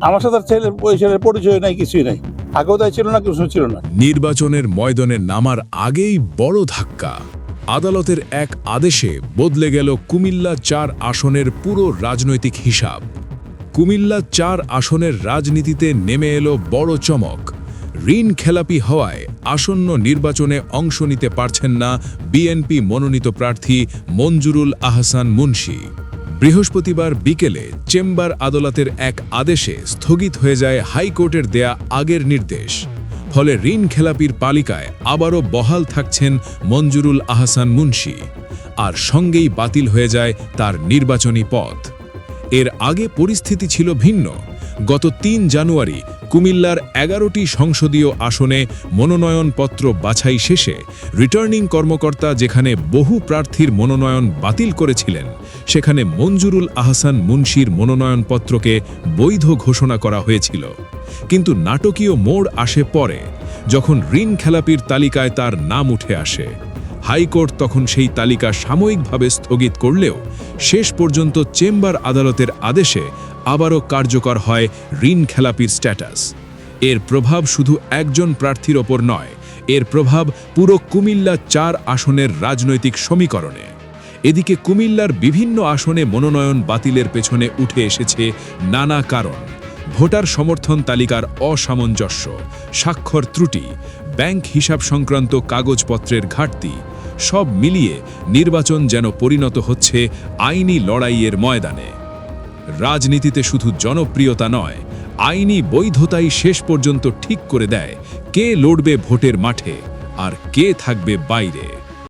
আমার সাথে তার ছেলের পরিচয় নাই কিছুই নাই। আগেও তাই ছিল না কিছু ছিল না। নির্বাচনের ময়দানে নামার আগেই বড় ধাক্কা। আদালতের এক আদেশে বদলে গেল কুমিল্লা চার আসনের পুরো রাজনৈতিক হিসাব। কুমিল্লা চার আসনের রাজনীতিতে নেমে এলো বড় চমক। ঋণ খেলাপি হওয়ায় আসন্ন নির্বাচনে অংশ নিতে পারছেন না বিএনপি মনোনীত প্রার্থী মঞ্জুরুল আহসান মুন্সি। বৃহস্পতিবার বিকেলে চেম্বার আদালতের এক আদেশে স্থগিত হয়ে যায় হাইকোর্টের দেয়া আগের নির্দেশ। ফলে ঋণ খেলাপির পালিকায় আবারও বহাল থাকছেন মঞ্জুরুল আহসান মুন্সি। আর সঙ্গেই বাতিল হয়ে যায় তার নির্বাচনী পথ। এর আগে পরিস্থিতি ছিল ভিন্ন। গত তিন জানুয়ারি কুমিল্লার এগারোটি সংসদীয় আসনে মনোনয়নপত্র বাছাই শেষে রিটার্নিং কর্মকর্তা যেখানে বহু প্রার্থীর মনোনয়ন বাতিল করেছিলেন, সেখানে মঞ্জুরুল আহসান মুন্সির মনোনয়নপত্রকে বৈধ ঘোষণা করা হয়েছিল। কিন্তু নাটকীয় মোড় আসে পরে, যখন ঋণ খেলাপির তালিকায় তার নাম উঠে আসে। হাইকোর্ট তখন সেই তালিকা সাময়িকভাবে স্থগিত করলেও শেষ পর্যন্ত চেম্বার আদালতের আদেশে আবারও কার্যকর হয় ঋণ খেলাপির স্ট্যাটাস। এর প্রভাব শুধু একজন প্রার্থীর ওপর নয়, এর প্রভাব পুরো কুমিল্লা চার আসনের রাজনৈতিক সমীকরণে। এদিকে কুমিল্লার বিভিন্ন আসনে মনোনয়ন বাতিলের পেছনে উঠে এসেছে নানা কারণ। ভোটার সমর্থন তালিকার অসামঞ্জস্য, স্বাক্ষর ত্রুটি, ব্যাংক হিসাব সংক্রান্ত কাগজপত্রের ঘাটতি সব মিলিয়ে নির্বাচন যেন পরিণত হচ্ছে আইনি লড়াইয়ের ময়দানে। রাজনীতিতে শুধু জনপ্রিয়তা নয়, আইনি বৈধতাই শেষ পর্যন্ত ঠিক করে দেয় কে লড়বে ভোটের মাঠে আর কে থাকবে বাইরে।